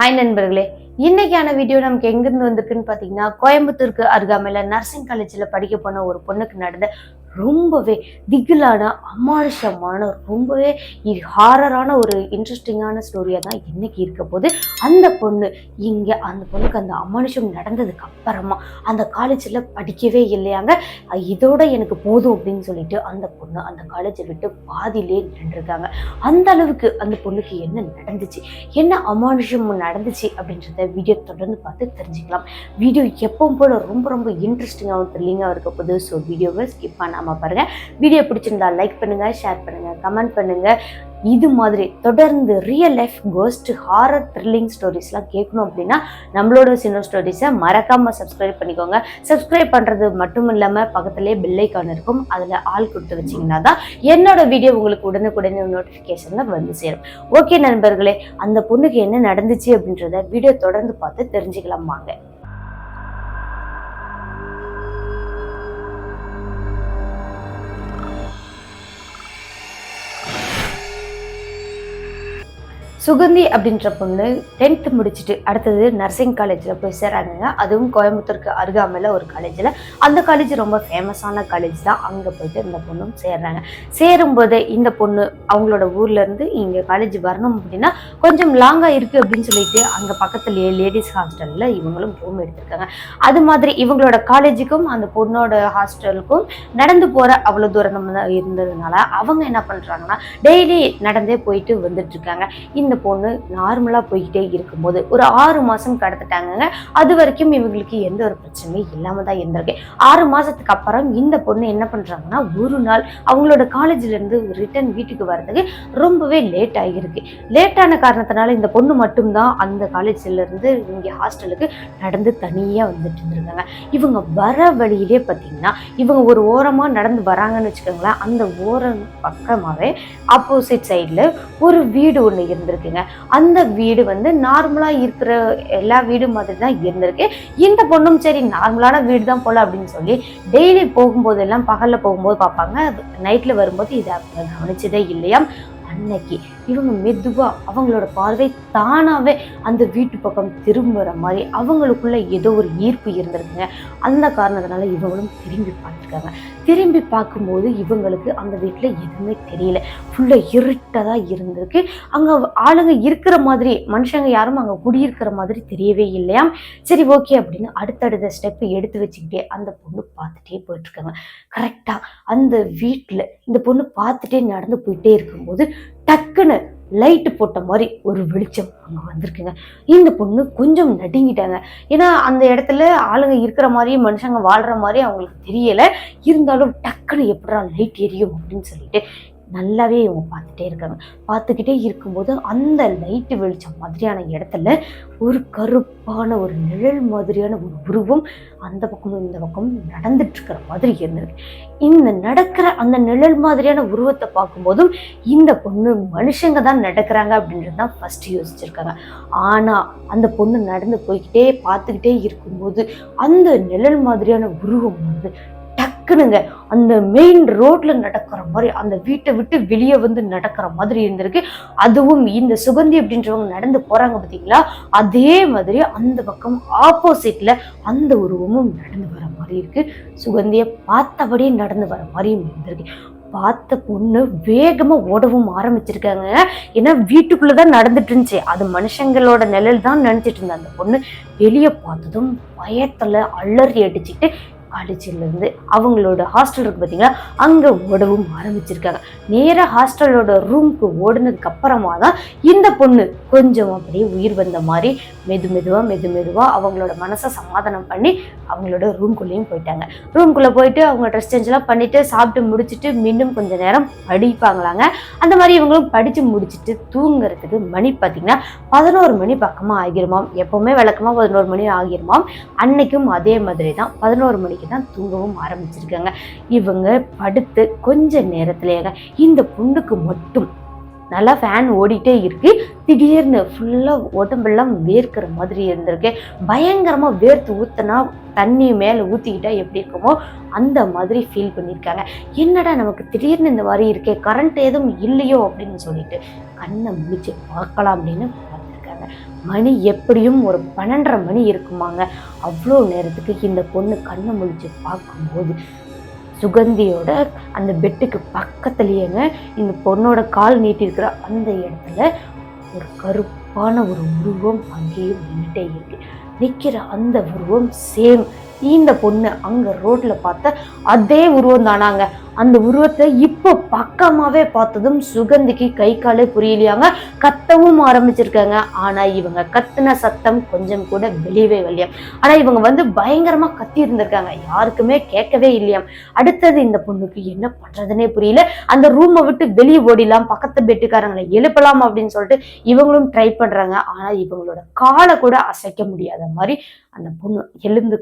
Hi நண்பர்களே இன்னைக்கான video நமக்கு எங்கிருந்து வந்திருக்குன்னு பார்த்தீங்கன்னா கோயம்புத்தூருக்கு அருகாமையில் நர்சிங் காலேஜில் படிக்க போன ஒரு பொண்ணுக்கு நடந்த ரொம்பவே திகிலான அமானுஷமான ரொம்பவே ஹாரரான ஒரு இன்ட்ரெஸ்டிங்கான ஸ்டோரியாக தான் இன்றைக்கி இருக்க போது அந்த பொண்ணு இங்கே அந்த பொண்ணுக்கு அந்த அமானுஷம் நடந்ததுக்கு அப்புறமா அந்த காலேஜில் படிக்கவே இல்லையாங்க. இதோட எனக்கு போதும் அப்படின்னு சொல்லிட்டு அந்த பொண்ணு அந்த காலேஜை விட்டு பாதியிலே நின்றுருக்காங்க. அந்த அளவுக்கு அந்த பொண்ணுக்கு என்ன நடந்துச்சு? என்ன அமானுஷம் நடந்துச்சு அப்படின்றத வீடியோ தொடர்ந்து பார்த்து தெரிஞ்சுக்கலாம். வீடியோ எப்பவும் போல ரொம்ப ரொம்ப இன்ட்ரெஸ்டிங்காகவும் த்ரில்லிங்காக இருக்க போகுது. ஸோ வீடியோவை ஸ்கிப் ஆமாம் பாருங்க. வீடியோ பிடிச்சிருந்தா லைக் பண்ணுங்க ஷேர் பண்ணுங்க கமெண்ட் பண்ணுங்க. இது மாதிரி தொடர்ந்து real life ghost horror thrilling ஸ்டோரிஸ்லாம் கேட்கணும் அப்படின்னா நம்மளோட சின்ன ஸ்டோரிஸை மறக்காமல் சப்ஸ்கிரைப் பண்ணிக்கோங்க. சப்ஸ்கிரைப் பண்ணுறது மட்டும் இல்லாமல் பக்கத்துலேயே பில்லைக்கான் இருக்கும். அதில் ஆள் கொடுத்து வச்சிங்கன்னா தான் என்னோட வீடியோ உங்களுக்கு உடனுக்குடனே நோட்டிஃபிகேஷனில் வந்து சேரும். ஓகே நண்பர்களே அந்த பொண்ணுக்கு என்ன நடந்துச்சு அப்படின்றத வீடியோ தொடர்ந்து பார்த்து தெரிஞ்சுக்கலாம் வாங்க. சுகந்தி அப்படின்ற பொண்ணு டென்த்து முடிச்சுட்டு அடுத்தது நர்சிங் காலேஜில் போய் சேராங்க அதுவும் கோயம்புத்தூருக்கு அருகாமையில் ஒரு காலேஜில் அந்த காலேஜ் ரொம்ப ஃபேமஸான காலேஜ் தான். அங்கே போயிட்டு இந்த பொண்ணும் சேர்றாங்க. சேரும்போது இந்த பொண்ணு அவங்களோட ஊர்லேருந்து இங்கே காலேஜ் வரணும் அப்படின்னா கொஞ்சம் லாங்காக இருக்குது அப்படின்னு சொல்லிட்டு அங்கே பக்கத்துலேயே லேடிஸ் ஹாஸ்டலில் இவங்களும் ரூம் எடுத்திருக்காங்க. அது மாதிரி இவங்களோட காலேஜுக்கும் அந்த பொண்ணோட ஹாஸ்டலுக்கும் நடந்து போகிற அவ்வளோ தூரம் இருந்ததுனால அவங்க என்ன பண்ணுறாங்கன்னா டெய்லி நடந்தே போயிட்டு வந்துட்டுருக்காங்க இந்த பொண்ணு நார்மலாக போய்கிட்டே இருக்கும்போது ஒரு ஆறு மாதம் கடத்துட்டாங்கங்க அது வரைக்கும் இவங்களுக்கு எந்த ஒரு பிரச்சனையும் இல்லாமல் தான் இருந்திருக்கு. ஆறு மாதத்துக்கு அப்புறம் இந்த பொண்ணு என்ன பண்ணுறாங்கன்னா ஒரு நாள் அவங்களோட காலேஜ்லேருந்து ரிட்டர்ன் வீட்டுக்கு வர்றதுக்கு ரொம்பவே லேட் ஆகியிருக்கு லேட்டான காரணத்தினால இந்த பொண்ணு மட்டும்தான் அந்த காலேஜ்லேருந்து இங்கே ஹாஸ்டலுக்கு நடந்து தனியாக வந்துட்டு இருந்திருக்காங்க. இவங்க வர வழியிலே பார்த்தீங்கன்னா இவங்க ஒரு ஓரமாக நடந்து வராங்கன்னு வச்சுக்கோங்களேன் அந்த ஓரம் பக்கமாகவே ஆப்போசிட் சைடில் ஒரு வீடு ஒன்று இருந்திருக்குங்க அந்த வீடு வந்து நார்மலாக இருக்கிற எல்லா வீடு மாதிரி தான் இருந்திருக்கு. இந்த பொண்ணும் சரி நார்மலான வீடு தான் போல அப்படின்னு சொல்லி டெய்லி போகும்போதெல்லாம் பகலில் போகும்போது பார்ப்பாங்க. நைட்டில் வரும்போது இதை கவனிச்சதே இல்லையா? அன்னைக்கு. இவங்க மெதுவாக அவங்களோட பார்வை தானாகவே அந்த வீட்டு பக்கம் திரும்புகிற மாதிரி அவங்களுக்குள்ள ஏதோ ஒரு ஈர்ப்பு இருந்திருக்குங்க. அந்த காரணத்தினால இவங்களும் திரும்பி பார்த்துருக்காங்க. திரும்பி பார்க்கும்போது இவங்களுக்கு அந்த வீட்டில் எதுவுமே தெரியல. ஃபுல்லாக இருட்டதாக இருந்திருக்கு. அங்கே ஆளுங்க இருக்கிற மாதிரி மனுஷங்க யாரும் அங்கே குடியிருக்கிற மாதிரி தெரியவே இல்லையா? சரி ஓகே அப்படின்னு அடுத்தடுத்த ஸ்டெப்பு எடுத்து வச்சுக்கிட்டே அந்த பொண்ணு பார்த்துட்டே போயிட்டுருக்காங்க. கரெக்டாக அந்த வீட்டில் இந்த பொண்ணு பார்த்துட்டே நடந்து போயிட்டே இருக்கும்போது டக்குன்னு லைட்டு போட்ட மாதிரி ஒரு வெளிச்சம் அங்கே வந்திருக்குங்க. இந்த பொண்ணு கொஞ்சம் நடுங்கிட்டாங்க. ஏன்னா அந்த இடத்துல ஆளுங்க இருக்கிற மாதிரியும் மனுஷங்க வாழ்கிற மாதிரி அவங்களுக்கு தெரியலை. இருந்தாலும் டக்குன்னு எப்படா லைட் எரியும் அப்படின்னு சொல்லிட்டு நல்லாவே இவங்க பார்த்துட்டே இருக்காங்க. பார்த்துக்கிட்டே இருக்கும்போது அந்த லைட்டு வெளிச்சம் மாதிரியான இடத்துல ஒரு கருப்பான ஒரு நிழல் மாதிரியான ஒரு உருவம் அந்த பக்கமும் இந்த பக்கமும் நடந்துட்டுருக்கிற மாதிரி இருந்தது. இந்த நடக்கிற அந்த நிழல் மாதிரியான உருவத்தை பார்க்கும்போதும் இந்த பொண்ணு மனுஷங்க தான் நடக்கிறாங்க அப்படின்றது தான் ஃபர்ஸ்ட் யோசிச்சிருக்காங்க. ஆனால் அந்த பொண்ணு நடந்து போய்கிட்டே பார்த்துக்கிட்டே இருக்கும்போது அந்த நிழல் மாதிரியான உருவம் வந்து டக்குனுங்க அந்த மெயின் ரோட்ல நடக்கிற மாதிரி அந்த வீட்டை விட்டு வெளியே வந்து நடக்கிற மாதிரி இருந்திருக்கு. அதுவும் இந்த சுகந்தி அப்படின்றவங்க நடந்து போறாங்க பார்த்தீங்களா? அதே மாதிரி அந்த பக்கம் ஆப்போசிட்ல அந்த உருவமும் நடந்து வர மாதிரி இருக்கு. சுகந்தியை பார்த்தபடியே நடந்து வர மாதிரியும் இருந்திருக்கு. பார்த்த பொண்ணு வேகமாக ஓடவும் ஆரம்பிச்சிருக்காங்க. ஏன்னா வீட்டுக்குள்ளே தான் நடந்துட்டு இருந்துச்சு. அது மனுஷங்களோட நிழல் தான் நினச்சிட்டு இருந்த அந்த பொண்ணு. வெளியே பார்த்ததும் பயத்தில் அலறி அடிச்சுட்டு காலேஜிலேருந்து அவங்களோட ஹாஸ்டல் இருக்குது பார்த்தீங்களா அங்கே ஓடவும் ஆரம்பிச்சிருக்காங்க. நேராக ஹாஸ்டலோட ரூம்க்கு ஓடினதுக்கு அப்புறமா தான் இந்த பொண்ணு கொஞ்சம் அப்படியே உயிர் வந்த மாதிரி மெது மெதுவாக மெது மெதுவாக அவங்களோட மனசை சமாதானம் பண்ணி அவங்களோட ரூம்குள்ளேயும் போயிட்டாங்க. ரூம்குள்ளே போயிட்டு அவங்க ட்ரெஸ் சேஞ்செலாம் பண்ணிவிட்டு சாப்பிட்டு முடிச்சுட்டு மீண்டும் கொஞ்சம் நேரம் படிப்பாங்களாங்க. அந்த மாதிரி இவங்களும் படித்து முடிச்சுட்டு தூங்குறதுக்கு மணி பார்த்திங்கன்னா பதினோரு மணி பக்கமாக ஆகிருமாம். எப்போவுமே விளக்கமாக பதினோரு மணி ஆகிருமாம். அன்னைக்கும் அதே மாதிரி தான் பதினோரு மணி மணிக்கு தான் தூங்கவும் ஆரம்பிச்சிருக்காங்க. இவங்க படுத்து கொஞ்ச நேரத்துலேயே இந்த பொண்ணுக்கு மட்டும் நல்லா ஃபேன் ஓடிட்டே இருக்கு. திடீர்னு ஃபுல்லாக உடம்பெல்லாம் வேர்க்கிற மாதிரி இருந்திருக்கு. பயங்கரமாக வேர்த்து ஊத்தினா தண்ணி மேலே ஊற்றிக்கிட்டா எப்படி இருக்குமோ அந்த மாதிரி ஃபீல் பண்ணியிருக்காங்க என்னடா நமக்கு திடீர்னு இந்த மாதிரி இருக்கே? கரண்ட் எதுவும் இல்லையோ அப்படின்னு சொல்லிட்டு கண்ணை முடிச்சு பார்க்கலாம் அப்படின்னு மணி எப்படியும் ஒரு பன்னெண்டரை மணி இருக்குமாங்க. அவ்வளோ நேரத்துக்கு இந்த பொண்ணு கண்ணை முழிச்சு பார்க்கும்போது சுகந்தியோட அந்த பெட்டுக்கு பக்கத்துலேயேங்க இந்த பொண்ணோட கால் நீட்டிருக்கிற அந்த இடத்துல ஒரு கருப்பான ஒரு உருவம் அங்கேயும் நின்றுட்டே இருக்கு. நிற்கிற அந்த உருவம் சேம் இந்த பொண்ணு அங்க ரோட்ல பார்த்த அதே உருவம் தானாங்க. அந்த உருவத்தை இப்போ பக்கமாவே பார்த்ததும் சுகந்திக்கு கை காலே புரியலையாங்க. கத்தவும் ஆரம்பிச்சிருக்காங்க. ஆனா இவங்க கத்துன சத்தம் கொஞ்சம் கூட வெளியவே இல்லையாம் ஆனா இவங்க வந்து பயங்கரமா கத்தி இருந்திருக்காங்க யாருக்குமே கேட்கவே இல்லையாம். அடுத்தது இந்த பொண்ணுக்கு என்ன பண்ணுறதுனே புரியல. அந்த ரூமை விட்டு வெளியே ஓடிடலாம். பக்கத்து பெட்டுக்காரங்களை எழுப்பலாம் அப்படின்னு சொல்லிட்டு இவங்களும் ட்ரை பண்றாங்க. ஆனா இவங்களோட காலை கூட அசைக்க முடியாத மாதிரி அந்த பொண்ணு எழுந்து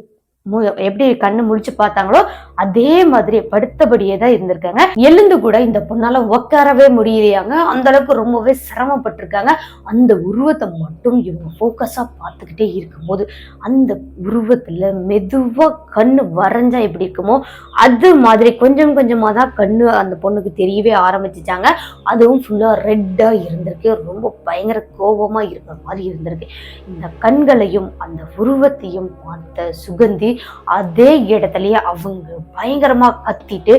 மு- எப்படி கண்ணு முழிச்சு பார்த்தாங்களோ அதே மாதிரி படுத்தபடியே தான் இருந்திருக்காங்க. எழுந்து கூட இந்த பொண்ணால உட்காரவே முடியலையாங்க. அந்த அளவுக்கு ரொம்பவே சிரமப்பட்டிருக்காங்க. அந்த உருவத்தை மட்டும் இவங்க ஃபோக்கஸா பார்த்துக்கிட்டே இருக்கும்போது அந்த உருவத்துல மெதுவா கண்ணு வரைஞ்சா எப்படி இருக்குமோ அது மாதிரி கொஞ்சம் கொஞ்சமா தான் கண்ணு அந்த பொண்ணுக்கு தெரியவே ஆரம்பிச்சிச்சாங்க. அதுவும் ஃபுல்லா ரெட்டா இருந்திருக்கு. ரொம்ப பயங்கர கோபமா இருக்கிற மாதிரி இருந்திருக்கு. இந்த கண்களையும் அந்த உருவத்தையும் பார்த்த சுகந்தி அதே இடத்துலயே அவங்க பயங்கரமா கத்திட்டு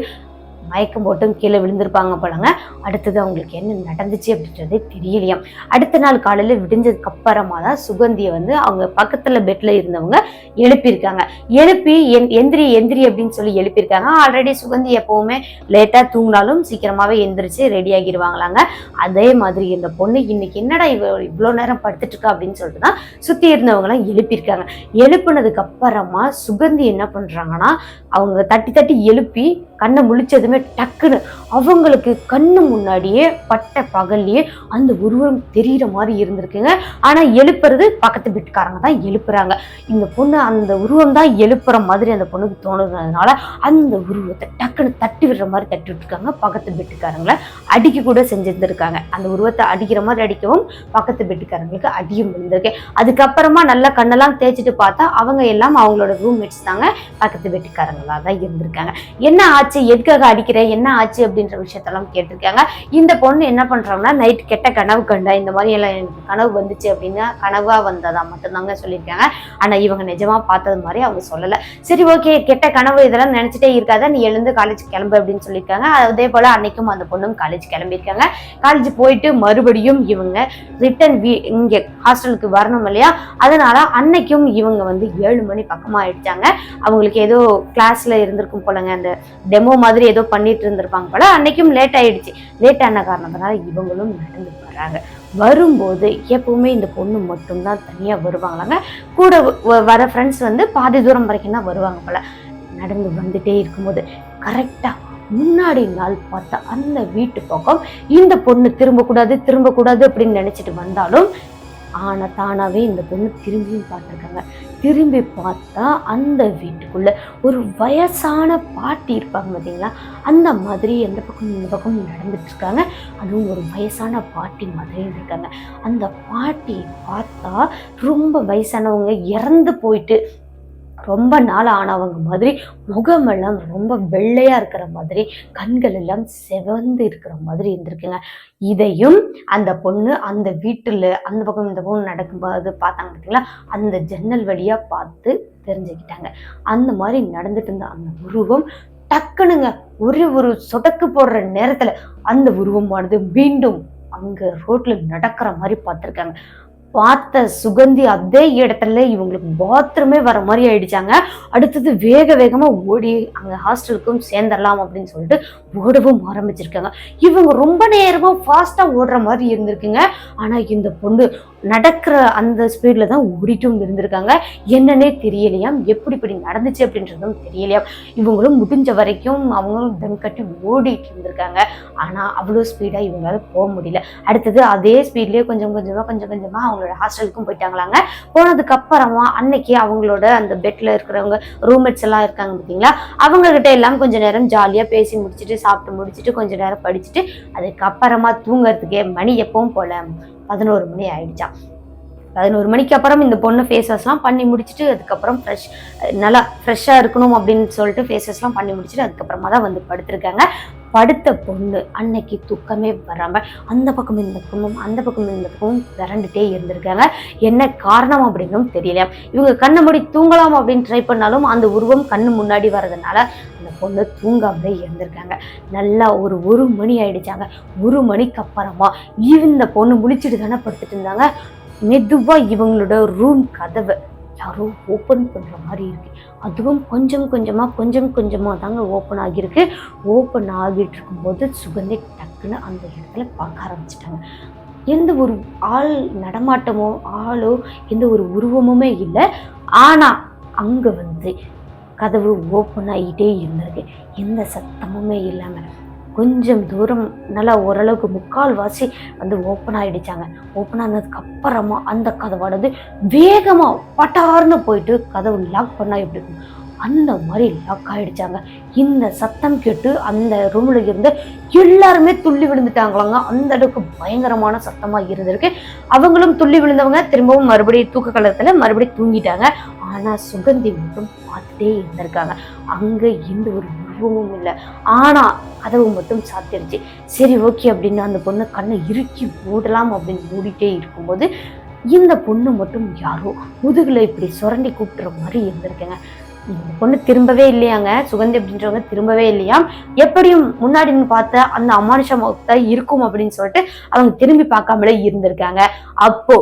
மயக்கம் போட்டும் கீழே விழுந்திருப்பாங்க போலங்க. அடுத்தது அவங்களுக்கு என்ன நடந்துச்சு அப்படின்றது தெரியலையாம் அடுத்த நாள் காலையில் விடிஞ்சதுக்கு அப்புறமா தான் சுகந்தியை வந்து அவங்க பக்கத்தில் பெட்டில் இருந்தவங்க எழுப்பியிருக்காங்க. எழுப்பி என் எந்திரி எந்திரி அப்படின்னு சொல்லி எழுப்பியிருக்காங்க. ஆல்ரெடி சுகந்தி எப்போவுமே லேட்டாக தூங்கினாலும் சீக்கிரமாகவே எந்திரிச்சு ரெடி ஆகிடுவாங்களாங்க அதே மாதிரி இந்த பொண்ணு இன்னைக்கு என்னடா இவ இவ்வளோ நேரம் படுத்துட்டு இருக்கா அப்படின்னு சொல்லிட்டு தான் சுற்றி இருந்தவங்களாம் எழுப்பியிருக்காங்க. எழுப்புனதுக்கு அப்புறமா சுகந்தி என்ன பண்ணுறாங்கன்னா அவங்க தட்டி தட்டி எழுப்பி கண்ணை முழிச்சதுமே டக்குன்னு அவங்களுக்கு கண்ணு முன்னாடியே பட்ட பகல்லையே அந்த உருவம் தெரியிற மாதிரி இருந்திருக்குங்க. ஆனால் எழுப்புறது பக்கத்து வீட்டுக்காரங்க தான் எழுப்புறாங்க. இந்த பொண்ணு அந்த உருவம் தான் எழுப்புற மாதிரி அந்த பொண்ணுக்கு தோணுறதுனால அந்த உருவத்தை டக்குன்னு தட்டி விடுற மாதிரி தட்டி விட்டுருக்காங்க பக்கத்து வீட்டுக்காரங்களை. அடிக்க கூட செஞ்சிருந்திருக்காங்க. அந்த உருவத்தை அடிக்கிற மாதிரி அடிக்கவும் பக்கத்து வீட்டுக்காரங்களுக்கு அடியும் இருந்திருக்கு அதுக்கப்புறமா நல்லா கண்ணெல்லாம் தேய்ச்சிட்டு பார்த்தா அவங்க எல்லாம் அவங்களோட ரூம்மேட்ஸ் தாங்க பக்கத்து வீட்டுக்காரங்களாக தான் இருந்திருக்காங்க. என்ன ஆச்சு? எதுக்காக அடிக்கிற? என்ன ஆச்சு? அப்படின்ற விஷயத்தெல்லாம் கேட்டிருக்காங்க. இந்த பொண்ணு என்ன பண்றாங்கன்னா நைட் கெட்ட கனவு கண்டா இந்த மாதிரி எல்லாம் எனக்கு கனவு வந்துச்சு அப்படின்னா கனவா வந்ததா மட்டும்தாங்க சொல்லியிருக்காங்க. ஆனா இவங்க நிஜமா பார்த்தது மாதிரி அவங்க சொல்லல. சரி ஓகே கெட்ட கனவு இதெல்லாம் நினைச்சிட்டே இருக்காத நீ எழுந்து காலேஜ் கிளம்பு அப்படின்னு சொல்லியிருக்காங்க. அதே போல அன்னைக்கும் அந்த பொண்ணும் காலேஜ் கிளம்பியிருக்காங்க. காலேஜ் போயிட்டு மறுபடியும் இவங்க ரிட்டன் வீ இங்க ஹாஸ்டலுக்கு வரணும் இல்லையா? அதனால அன்னைக்கும் இவங்க வந்து ஏழு மணி பக்கமா ஆயிடுச்சாங்க. அவங்களுக்கு ஏதோ கிளாஸ்ல இருந்திருக்கும் போலங்க அந்த டெமோ மாதிரி ஏதோ பண்ணிட்டு இருந்திருப்பாங்க போல அன்னைக்கும் லேட் ஆயிடுச்சு. லேட் ஆன காரணத்தினால இவங்களும் நடந்து வர்றாங்க வரும்போது எப்பவுமே இந்த பொண்ணு மட்டும்தான் தனியா வருவாங்களாங்க. கூட வர ஃப்ரெண்ட்ஸ் வந்து பாதி தூரம் வரைக்கும் தான் வருவாங்க போல. நடந்து வந்துட்டே இருக்கும்போது கரெக்டா முன்னாடி நாள் பார்த்தா அந்த வீட்டு பக்கம் இந்த பொண்ணு திரும்பக்கூடாது திரும்பக்கூடாது அப்படின்னு நினைச்சிட்டு வந்தாலும் ஆனால் தானாவே இந்த பொண்ணு திரும்பியும் பார்த்துருக்காங்க. திரும்பி பார்த்தா அந்த வீட்டுக்குள்ளே ஒரு வயசான பாட்டி இருப்பாங்க பார்த்தீங்களா அந்த மாதிரி எந்த பக்கம் இந்த பக்கம் நடந்துட்டுருக்காங்க. அதுவும் ஒரு வயசான பாட்டி மாதிரி இருக்காங்க. அந்த பாட்டி பார்த்தா ரொம்ப வயசானவங்க இறந்து போயிட்டு ரொம்ப நாள் ஆனவங்க மாதிரி முகமெல்லாம் ரொம்ப வெள்ளையாக இருக்கிற மாதிரி கண்கள் எல்லாம் செவந்து இருக்கிற மாதிரி இருந்திருக்குங்க. இதையும் அந்த பொண்ணு அந்த வீட்டில் அந்த பக்கம் இந்த பொண்ணு நடக்கும்போது பார்த்தாங்க பார்த்தீங்களா அந்த ஜன்னல் வழியாக பார்த்து தெரிஞ்சுக்கிட்டாங்க. அந்த மாதிரி நடந்துட்டு இருந்த அந்த உருவம் டக்குனுங்க ஒரு ஒரு சொடக்கு போடுற நேரத்தில் அந்த உருவமானது மீண்டும் அங்கே ரோட்டில் நடக்கிற மாதிரி பார்த்துருக்காங்க. பார்த்த சுகந்தி அதே இடத்துல இவங்களுக்கு பாத்ரூமே வர மாதிரி ஆயிடுச்சாங்க. அடுத்தது வேக வேகமா ஓடி அங்க ஹாஸ்டலுக்கும் சேர்ந்துடலாம் அப்படின்னு சொல்லிட்டு ஓடவும் ஆரம்பிச்சிருக்காங்க. இவங்க ரொம்ப நேரமா ஃபாஸ்டா ஓடுற மாதிரி இருந்திருக்குங்க. ஆனா இந்த பொண்ணு நடக்கிற அந்த ஸ்பீட்ல தான் ஓடிட்டும் இருந்திருக்காங்க. என்னன்னே தெரியலையாம். எப்படி இப்படி நடந்துச்சு அப்படின்றதும் தெரியலையாம். இவங்களும் முடிஞ்ச வரைக்கும் அவங்களும் தம் கட்டி ஓடிட்டு இருந்திருக்காங்க. ஆனா அவ்வளோ ஸ்பீடா இவங்களால போக முடியல. அடுத்தது அதே ஸ்பீட்லயே கொஞ்சம் கொஞ்சமா கொஞ்சம் கொஞ்சமா அவங்களோட ஹாஸ்டலுக்கும் போயிட்டாங்களாங்க. போனதுக்கு அப்புறமா அன்னைக்கு அவங்களோட அந்த பெட்ல இருக்கிறவங்க ரூம்மேட்ஸ் எல்லாம் இருக்காங்க பார்த்தீங்களா அவங்க கிட்ட எல்லாம் கொஞ்ச நேரம் ஜாலியா பேசி முடிச்சுட்டு சாப்பிட்டு முடிச்சுட்டு கொஞ்ச நேரம் படிச்சுட்டு அதுக்கப்புறமா தூங்குறதுக்கே மணி எப்பவும் போல பதினோரு மணி ஆயிடுச்சாம். பதினோரு மணிக்கு அப்புறம் இந்த பொண்ணு ஃபேஸ் வாஷ்லாம் பண்ணி முடிச்சுட்டு அதுக்கப்புறம் ஃப்ரெஷ் நல்லா ஃப்ரெஷ்ஷாக இருக்கணும் அப்படின்னு சொல்லிட்டு ஃபேஸ் வாஷ்லாம் பண்ணி முடிச்சுட்டு அதுக்கப்புறமா தான் வந்து படுத்திருக்காங்க. படுத்த பொண்ணு அன்னைக்கு தூக்கமே வராமல் அந்த பக்கம் இந்த பக்கமும் அந்த பக்கம் இந்த பக்கமும் விரண்டுட்டே இருந்திருக்காங்க. என்ன காரணம் அப்படின்னும் தெரியல. இவங்க கண்ணை மூடி தூங்கலாம் அப்படின்னு ட்ரை பண்ணாலும் அந்த உருவம் கண்ணு முன்னாடி வர்றதுனால அந்த பொண்ணு தூங்காமலே இருந்திருக்காங்க. நல்லா ஒரு ஒரு மணி ஆயிடுச்சாங்க. ஒரு மணிக்கு அப்புறமா இந்த பொண்ணு முழிச்சிட்டு தானே படுத்துட்டு இருந்தாங்க. மெதுவாக இவங்களோட ரூம் கதவை யாரோ ஓப்பன் பண்ணுற மாதிரி இருக்கு. அதுவும் கொஞ்சம் கொஞ்சமாக கொஞ்சம் கொஞ்சமாக தாங்க ஓப்பன் ஆகியிருக்கு. ஓப்பன் ஆகிட்டு இருக்கும்போது சுகந்தி டக்குன்னு அந்த இடத்துல பார்க்க ஆரம்பிச்சிட்டாங்க. எந்த ஒரு ஆள் நடமாட்டமோ ஆளோ எந்த ஒரு உருவமுமே இல்லை. ஆனால் அங்கே வந்து கதவு ஓப்பன் ஆகிட்டே இருந்திருக்கு. எந்த சத்தமுமே இல்லாமல் கொஞ்சம் தூரம் நல்லா ஓரளவுக்கு முக்கால் வாசி வந்து ஓப்பன் ஆகிடுச்சாங்க ஓப்பன் ஆனதுக்கு அப்புறமா அந்த கதவானது வேகமாக பட்டார்னு போயிட்டு கதவு லாக் பண்ணால் எப்படி இருக்கும்? அந்த மாதிரி லாக் ஆகிடுச்சாங்க இந்த சத்தம் கேட்டு அந்த ரூமில் இருந்து எல்லாருமே துள்ளி விழுந்துட்டாங்களாங்க. அந்த அளவுக்கு பயங்கரமான சத்தமாக இருந்திருக்கு. அவங்களும் துள்ளி விழுந்தவங்க திரும்பவும் மறுபடியும் தூக்க கலத்தில் மறுபடியும் தூங்கிட்டாங்க. ஆனால் சுகந்தி மட்டும் பார்த்துட்டே இருந்திருக்காங்க. அங்கே எந்த ஒரு உருவமும் இல்லை. ஆனா கதவு மட்டும் சாத்திருச்சு. சரி ஓகே அப்படின்னு அந்த பொண்ணு கண்ணை இறுக்கி மூடலாம் அப்படின்னு மூடிட்டே இருக்கும்போது இந்த பொண்ணு மட்டும் யாரோ முதுகுல இப்படி சுரண்டி கூப்பிட்டுற மாதிரி இருந்திருக்கேங்க. இந்த பொண்ணு திரும்பவே இல்லையாங்க. சுகந்தி அப்படின்றவங்க திரும்பவே இல்லையா? எப்படியும் முன்னாடி நின்னு பார்த்த அந்த அமானுஷமாக இருக்கும் அப்படின்னு சொல்லிட்டு அவங்க திரும்பி பார்க்காமலே இருந்திருக்காங்க. அப்போ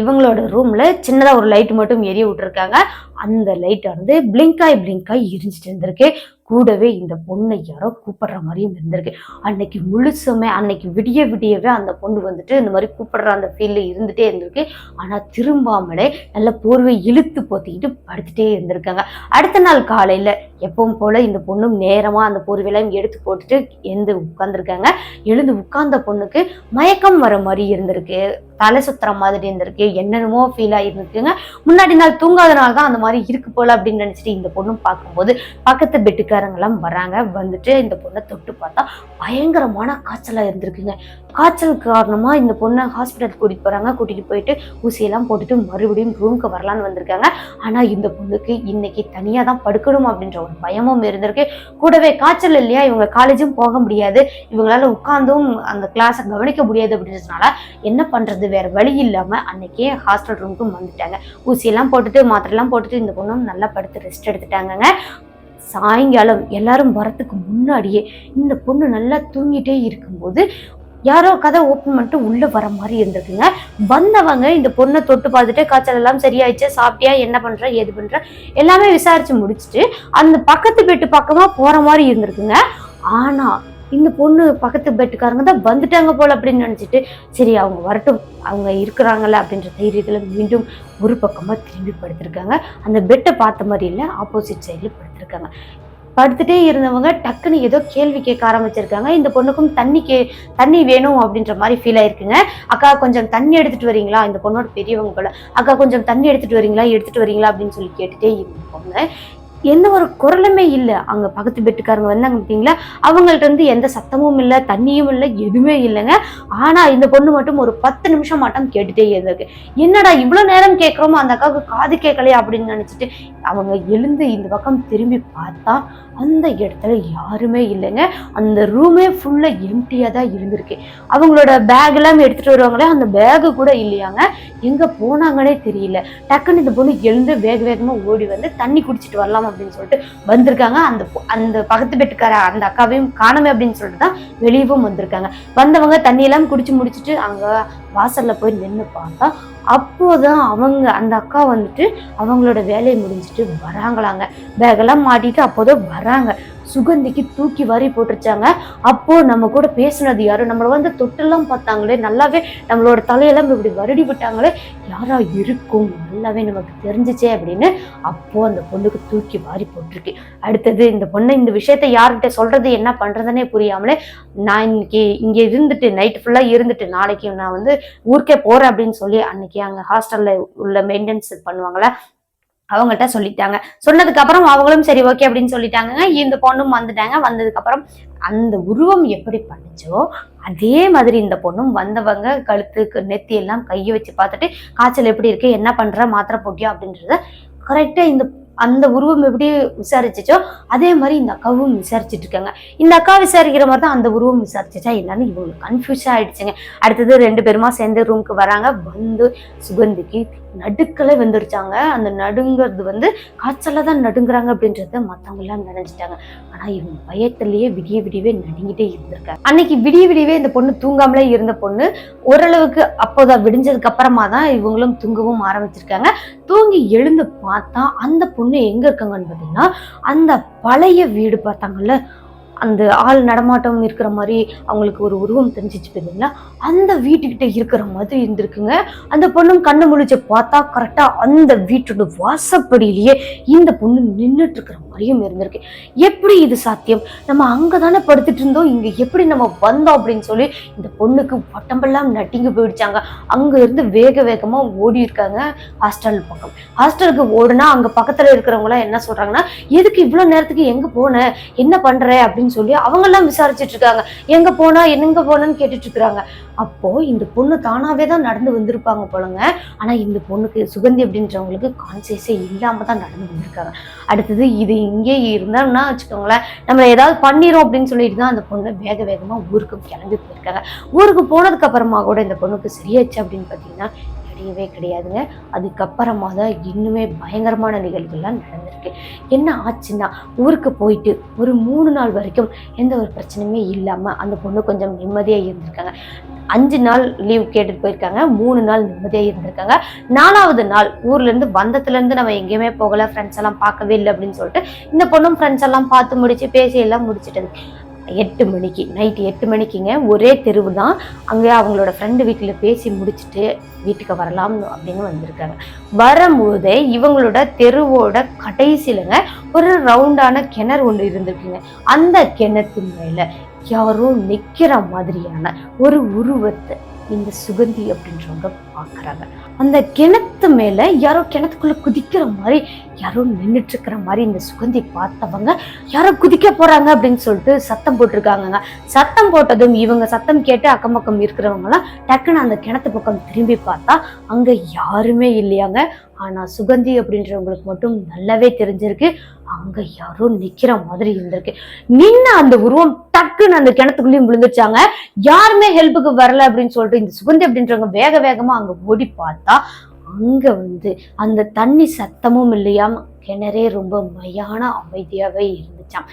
இவங்களோட ரூம்ல சின்னதா ஒரு லைட் மட்டும் எரிய விட்டுருக்காங்க. அந்த லைட் வந்து பிளிங்காய் பிளிங்காய் எரிஞ்சிட்டு இருந்திருக்கு. கூடவே இந்த பொண்ணை யாரோ கூப்பிடுற மாதிரியும் இருந்திருக்கு. அன்னைக்கு முழுசுமே அன்னைக்கு விடிய விடியவே அந்த பொண்ணு வந்துட்டு இந்த மாதிரி கூப்பிடுற அந்த ஃபீல்ல இருந்துட்டே இருந்திருக்கு. ஆனா திரும்பாமலே நல்ல போர்வை இழுத்து போத்திக்கிட்டு படுத்துட்டே இருந்திருக்காங்க. அடுத்த நாள் காலையில எப்பவும் போல இந்த பொண்ணும் நேரமா அந்த போர்வையெல்லாம் எடுத்து போட்டுட்டு எழுந்து உட்கார்ந்துருக்காங்க. எழுந்து உட்கார்ந்த பொண்ணுக்கு மயக்கம் வர மாதிரி இருந்திருக்கு. தலை சுத்துற மாதிரி இருந்திருக்கு. என்னென்னமோ ஃபீல் ஆகிருந்துருக்குங்க முன்னாடி நாள் தூங்காதனால தான் அந்த மாதிரி இருக்கு போல அப்படின்னு நினைச்சிட்டு இந்த பொண்ணும் பார்க்கும்போது பக்கத்து பெட்டுக்காரங்கெல்லாம் வராங்க. வந்துட்டு இந்த பொண்ணை தொட்டு பார்த்தா பயங்கரமான காய்ச்சலாக இருந்திருக்குங்க. காய்ச்சல் காரணமாக இந்த பொண்ணை ஹாஸ்பிட்டல் கூட்டிட்டு போகிறாங்க கூட்டிகிட்டு போயிட்டு ஊசியெல்லாம் போட்டுட்டு மறுபடியும் ரூமுக்கு வரலான்னு வந்திருக்காங்க. ஆனால் இந்த பொண்ணுக்கு இன்னைக்கு தனியாக தான் படுக்கணும் அப்படின்ற ஒரு பயமும் இருந்திருக்கு. கூடவே காய்ச்சல் இல்லையா? இவங்க காலேஜும் போக முடியாது. இவங்களால உட்காந்தும் அந்த கிளாஸை கவனிக்க முடியாது அப்படின்றதுனால என்ன பண்றது? வேற வழி இல்லாமல் அன்னைக்கே ஹாஸ்டல் ரூமுக்கு வந்துட்டாங்க. ஊசியெல்லாம் போட்டுட்டு மாத்திரைலாம் போட்டுட்டு இந்த பொண்ணும் நல்லா படுத்து ரெஸ்ட் எடுத்துட்டாங்கங்க. சாயங்காலம் எல்லாரும் வரத்துக்கு முன்னாடியே இந்த பொண்ணு நல்லா தூங்கிட்டே இருக்கும்போது யாரோ கதை ஓப்பன் பண்ணிட்டு உள்ள வர மாதிரி இருந்திருக்குங்க வந்தவங்க இந்த பொண்ணை தொட்டு பார்த்துட்டு காய்ச்சல் எல்லாம் சரியாயிடுச்சு சாப்பிட்டியா? என்ன பண்ற? ஏது பண்ற? எல்லாமே விசாரிச்சு முடிச்சுட்டு அந்த பக்கத்து வீட்டு பக்கமா போற மாதிரி இருந்திருக்குங்க. ஆனா இந்த பொண்ணு பக்கத்து பெட்டுக்காரங்க தான் வந்துட்டாங்க போல அப்படின்னு நினச்சிட்டு சரி அவங்க வரட்டும் அவங்க இருக்கிறாங்கல்ல அப்படின்ற தைரியத்தில் மீண்டும் ஒரு பக்கமாக திரும்பி படுத்திருக்காங்க. அந்த பெட்டை பார்த்த மாதிரி இல்லை ஆப்போசிட் சைடில் படுத்திருக்காங்க. படுத்துட்டே இருந்தவங்க டக்குன்னு ஏதோ கேள்வி கேட்க ஆரம்பிச்சிருக்காங்க. இந்த பொண்ணுக்கும் தண்ணி கே தண்ணி வேணும் அப்படின்ற மாதிரி ஃபீல் ஆயிருக்குங்க. அக்கா கொஞ்சம் தண்ணி எடுத்துட்டு வரீங்களா? இந்த பொண்ணோட பெரியவங்க போல. அக்கா கொஞ்சம் தண்ணி எடுத்துட்டு வரீங்களா? எடுத்துட்டு வரீங்களா? அப்படின்னு சொல்லி கேட்டுட்டே இருப்பாங்க. எந்த ஒரு குரலுமே இல்லை. அங்கே பக்கத்து பெட்டுக்காரங்க வந்தாங்க பார்த்தீங்களா அவங்கள்ட்ட இருந்து எந்த சத்தமும் இல்லை தண்ணியும் இல்லை எதுவுமே இல்லைங்க. ஆனால் இந்த பொண்ணு மட்டும் ஒரு பத்து நிமிஷம் மட்டும் கேட்டுட்டே இருந்திருக்கு. என்னடா இவ்வளோ நேரம் கேட்குறோமோ அந்த அக்காவுக்கு காது கேட்கலையா அப்படின்னு நினச்சிட்டு அவங்க எழுந்து இந்த பக்கம் திரும்பி பார்த்தா அந்த இடத்துல யாருமே இல்லைங்க. அந்த ரூமே ஃபுல்லாக எம்டியாக தான் இருந்திருக்கு. அவங்களோட பேக் எல்லாம் எடுத்துகிட்டு வருவாங்களே அந்த பேகு கூட இல்லையாங்க. எங்கே போனாங்கன்னே தெரியல. டக்குன்னு இந்த பொண்ணு எழுந்து வேக வேகமாக ஓடி வந்து தண்ணி குடிச்சிட்டு வரலாம் அப்படின்னு சொல்லிட்டு வந்திருக்காங்க. அந்த அந்த பக்கத்து பெட்டுக்கார அந்த அக்காவையும் காணமே அப்படின்னு சொல்லிட்டு தான் வெளியவும் வந்திருக்காங்க. வந்தவங்க தண்ணி எல்லாம் குடிச்சு முடிச்சிட்டு அங்க வாசல்ல போய் நின்று பார்த்தா அப்போதான் அவங்க அந்த அக்கா வந்துட்டு அவங்களோட வேலையை முடிஞ்சிட்டு வராங்களாங்க. பேகெல்லாம் மாட்டிட்டு அப்போதான் வராங்க. சுகந்திக்கு தூக்கி வாரி போட்டுருச்சாங்க. அப்போ நம்ம கூட பேசுனது யாரும் நம்மளை வந்து தொட்டெல்லாம் பார்த்தாங்களே நல்லாவே நம்மளோட தலையெல்லாம் இப்படி வருடி விட்டாங்களே யாரா இருக்கும்? நல்லாவே நமக்கு தெரிஞ்சுச்சே அப்படின்னு அப்போ அந்த பொண்ணுக்கு தூக்கி வாரி போட்டிருக்கு. அடுத்தது இந்த பொண்ணு இந்த விஷயத்த யார்கிட்ட சொல்றது என்ன பண்றதுன்னே புரியாமலே நான் இன்னைக்கு இங்க இருந்துட்டு நைட் ஃபுல்லா இருந்துட்டு நாளைக்கு நான் வந்து ஊருக்கே போறேன் அப்படின்னு சொல்லி அன்னைக்கு அங்க ஹாஸ்டல்ல உள்ள மெயின்டெனன்ஸ் பண்ணுவாங்களே அவங்கள்ட்ட சொல்லிட்டாங்க. சொன்னதுக்கு அப்புறம் அவங்களும் சரி ஓகே அப்படின்னு சொல்லிட்டாங்க இந்த பொண்ணும் வந்துட்டாங்க. வந்ததுக்கு அப்புறம் அந்த உருவம் எப்படி பண்ணுச்சோ அதே மாதிரி இந்த பொண்ணும் வந்தவங்க கழுத்துக்கு நெத்தி எல்லாம் கையை வச்சு பார்த்துட்டு காய்ச்சல் எப்படி இருக்கு என்ன பண்ற மாத்திரை போட்டியா அப்படின்றத கரெக்டா இந்த அந்த உருவம் எப்படி விசாரிச்சுச்சோ அதே மாதிரி இந்த அக்காவும் விசாரிச்சுட்டு இருக்காங்க. இந்த அக்கா விசாரிக்கிற மாதிரி தான் அந்த உருவம் விசாரிச்சிச்சா என்னன்னு இவங்களுக்கு கன்ஃபியூஸ் ஆயிடுச்சுங்க. அடுத்தது ரெண்டு பேருமா சேர்ந்து ரூமுக்கு வராங்க. வந்து சுகந்திக்கு நடுக்கலை வந்துருச்சாங்க. அந்த நடுங்கிறது வந்து காய்ச்சலாக தான் நடுங்குறாங்க அப்படின்றத மற்றவங்களாம் நினைச்சிட்டாங்க ஆனால் இவங்க பயத்திலேயே விடிய விடியவே நடுங்கிட்டே இருந்திருக்காங்க அன்னைக்கு விடிய விடியவே இந்த பொண்ணு தூங்காமலே இருந்த பொண்ணு ஓரளவுக்கு அப்போதான் விடிஞ்சதுக்கு அப்புறமா தான் இவங்களும் தூங்கவும் ஆரம்பிச்சிருக்காங்க. தூங்கி எழுந்து பார்த்தா அந்த பொண்ணு எங்கே இருக்காங்கன்னு பார்த்தீங்கன்னா அந்த பழைய வீடு பார்த்தாங்கல்ல அந்த ஆள் நடமாட்டம் இருக்கிற மாதிரி அவங்களுக்கு ஒரு உருவம் தெரிஞ்சிச்சு பார்த்தீங்களா அந்த வீட்டுக்கிட்ட இருக்கிற மாதிரி இருந்திருக்குங்க. அந்த பொண்ணும் கண்ணு முழிச்சு பார்த்தா கரெக்டாக அந்த வீட்டோட வாசப்படியிலேயே இந்த பொண்ணு நின்றுட்டு இருக்கிற மாதிரியும் இருந்திருக்கு. எப்படி இது சாத்தியம்? நம்ம அங்கதானே படுத்துட்டு இருந்தோம். இங்க எப்படி நம்ம வந்தோம் அப்படின்னு சொல்லி இந்த பொண்ணுக்கு உடம்பெல்லாம் நட்டிங்க போயிடுச்சாங்க. அங்க இருந்து வேக வேகமா ஓடி இருக்காங்க ஹாஸ்டல் பக்கம். ஹாஸ்டலுக்கு ஓடுனா அங்க பக்கத்துல இருக்கிறவங்களாம் என்ன சொல்றாங்கன்னா எதுக்கு இவ்வளோ நேரத்துக்கு எங்கே போன? என்ன பண்ற? அப்படின்னு சொல்லி அவங்கெல்லாம் விசாரிச்சுட்டு இருக்காங்க. எங்கே போனா? எங்க போனேன்னு கேட்டுட்டு இருக்கிறாங்க. அப்போது இந்த பொண்ணு தானாவே தான் நடந்து வந்திருப்பாங்க போலங்க. ஆனால் இந்த பொண்ணுக்கு சுகந்தி அப்படின்றவங்களுக்கு கான்சியஸே இல்லாம தான் நடந்து வந்திருக்காங்க. அடுத்தது இது இங்கே இருந்தான்னா வச்சுக்கோங்களேன் நம்ம ஏதாவது பண்ணிரும் அப்படின்னு சொல்லிட்டு தான் அந்த பொண்ணு வேக வேகமா ஊருக்கு கிளம்பி போயிருக்காங்க. ஊருக்கு போனதுக்கு அப்புறமா கூட இந்த பொண்ணுக்கு சரியாச்சு அப்படின்னு பார்த்தீங்கன்னா தெரியவே கிடையாதுங்க. அதுக்கப்புறமா தான் இன்னுமே பயங்கரமான நிகழ்வுகள்லாம் நடந்திருக்கு. என்ன ஆச்சுன்னா ஊருக்கு போயிட்டு ஒரு மூணு நாள் வரைக்கும் எந்த ஒரு பிரச்சனையுமே இல்லாமல் அந்த பொண்ணு கொஞ்சம் நிம்மதியாக இருந்திருக்காங்க. அஞ்சு நாள் லீவ் கேட்டுட்டு போயிருக்காங்க. மூணு நாள் நிம்மதியாக இருந்திருக்காங்க. நாலாவது நாள் ஊர்லேருந்து வந்ததுலேருந்து நம்ம எங்கேயுமே போகலை. ஃப்ரெண்ட்ஸ் எல்லாம் பார்க்கவே இல்லை அப்படின்னு சொல்லிட்டு இந்த பொண்ணும் ஃப்ரெண்ட்ஸ் எல்லாம் பார்த்து முடிச்சு பேசி எல்லாம் முடிச்சிட்டது. எட்டு மணிக்கு நைட்டு எட்டு மணிக்குங்க. ஒரே தெருவு தான் அங்கே அவங்களோட ஃப்ரெண்டு வீட்டில் பேசி முடிச்சுட்டு வீட்டுக்கு வரலாம் அப்படின்னு வந்திருக்காங்க. வரும்போதே இவங்களோட தெருவோட கடைசியிலங்க ஒரு ரவுண்டான கிணறு ஒன்று இருந்திருக்குங்க. அந்த கிணத்து மேலே யாரோ நிற்கிற மாதிரியான ஒரு உருவத்தை இந்த சுகந்தி அப்படின்றவங்க பார்க்குறாங்க அந்த கிணத்து மேல யாரோ கிணத்துக்குள்ள குதிக்கிற மாதிரி யாரோ நின்றுட்டு இருக்கிற மாதிரி இந்த சுகந்தி பார்த்தவங்க யாரோ குதிக்க போறாங்க அப்படின்னு சொல்லிட்டு சத்தம் போட்டிருக்காங்கங்க. சத்தம் போட்டதும் இவங்க சத்தம் கேட்டு அக்கம் பக்கம் இருக்கிறவங்கலாம் டக்குன்னு அந்த கிணத்து பக்கம் திரும்பி பார்த்தா அங்க யாருமே இல்லையாங்க. ஆனா சுகந்தி அப்படின்றவங்களுக்கு மட்டும் நல்லாவே தெரிஞ்சிருக்கு. அங்க யாரோ நிக்கிற மாதிரி இருந்திருக்கு. நின்ன அந்த உருவம் டக்குன்னு அந்த கிணத்துக்குள்ளேயும் விழுந்துச்சாங்க யாருமே ஹெல்ப்புக்கு வரல அப்படின்னு சொல்லிட்டு இந்த சுகந்தி அப்படின்றவங்க வேக வேகமா அங்க ஓடி பார்த்தா அங்க வந்து அந்த தண்ணி சத்தமும் இல்லையாம. கிணறே ரொம்ப மையான அமைதியாவே இருந்துச்சாம்.